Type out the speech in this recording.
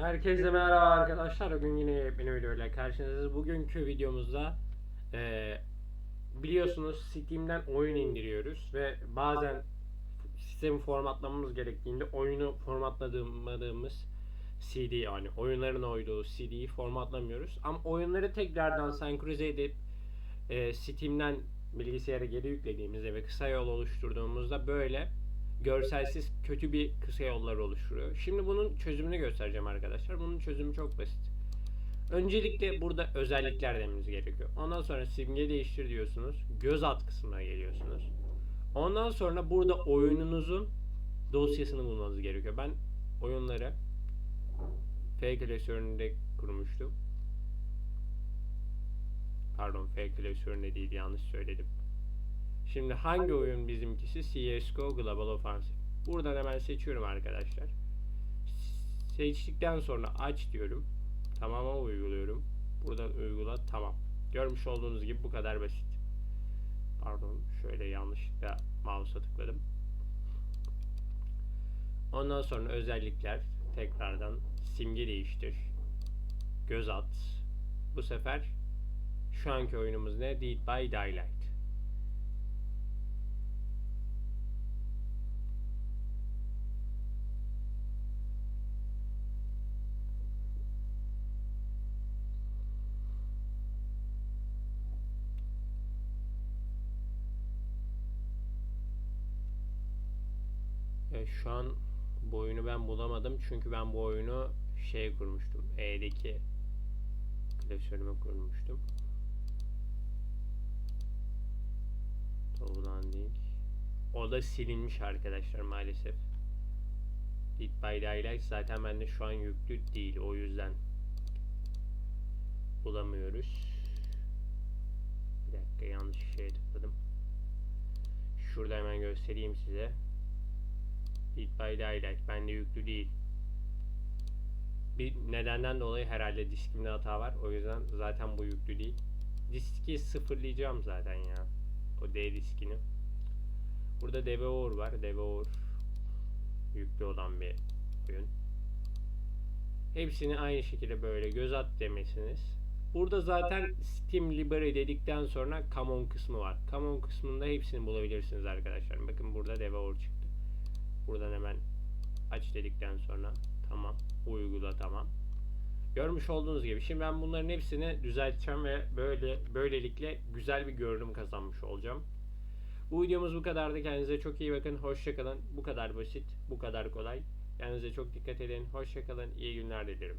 Herkese merhaba arkadaşlar. Bugün yine benim videoyla karşınızdayız. Bugünkü videomuzda eee, biliyorsunuz Steam'den oyun indiriyoruz ve bazen sistemi formatlamamız gerektiğinde oyunu formatladığımız CD yani oyunların oyduğu CD'yi formatlamıyoruz. Ama oyunları tekrardan senkronize edip eee, Steam'den bilgisayara geri yüklediğimizde ve kısa yol oluşturduğumuzda böyle görselsiz kötü bir kısa yollar oluşturuyor. Şimdi bunun çözümünü göstereceğim arkadaşlar. Bunun çözümü çok basit. Öncelikle burada özellikler dememiz gerekiyor. Ondan sonra simge değiştir diyorsunuz. Göz at kısmına geliyorsunuz. Ondan sonra burada oyununuzun dosyasını bulmanız gerekiyor. Ben oyunları F klasöründe kurmuştum. Pardon F klasöründe değil yanlış söyledim. Şimdi hangi oyun bizimkisi? CSGO Global Offensive. Buradan hemen seçiyorum arkadaşlar. Seçtikten sonra aç diyorum. Tamama uyguluyorum. Buradan uygula tamam. Görmüş olduğunuz gibi bu kadar basit. Pardon şöyle yanlışlıkla mouse'a tıkladım. Ondan sonra özellikler tekrardan simge değiştir. Göz at. Bu sefer şu anki oyunumuz ne? Dead by Daylight. Evet, şu an bu oyunu ben bulamadım çünkü ben bu oyunu şey kurmuştum. E'deki klasörüme kurmuştum. Toplanding. O da silinmiş arkadaşlar maalesef. Dead by Daylight zaten bende şu an yüklü değil. O yüzden bulamıyoruz. Bir dakika yanlış şeye tıkladım. Şurada hemen göstereyim size. Dead by Daylight bende yüklü değil. Bir nedenden dolayı herhalde diskimde hata var. O yüzden zaten bu yüklü değil. Diski sıfırlayacağım zaten ya. O D diskini. Burada DevOR var. DevOR yüklü olan bir oyun. Hepsini aynı şekilde böyle göz at demesiniz. Burada zaten Steam Library dedikten sonra Come On kısmı var. Come On kısmında hepsini bulabilirsiniz arkadaşlar. Bakın burada DevOR çıktı. Buradan hemen aç dedikten sonra tamam uygula tamam. Görmüş olduğunuz gibi şimdi ben bunların hepsini düzelteceğim ve böyle böylelikle güzel bir görünüm kazanmış olacağım. Bu videomuz bu kadardı. Kendinize çok iyi bakın. Hoşçakalın. Bu kadar basit, bu kadar kolay. Kendinize çok dikkat edin. Hoşçakalın. İyi günler dilerim.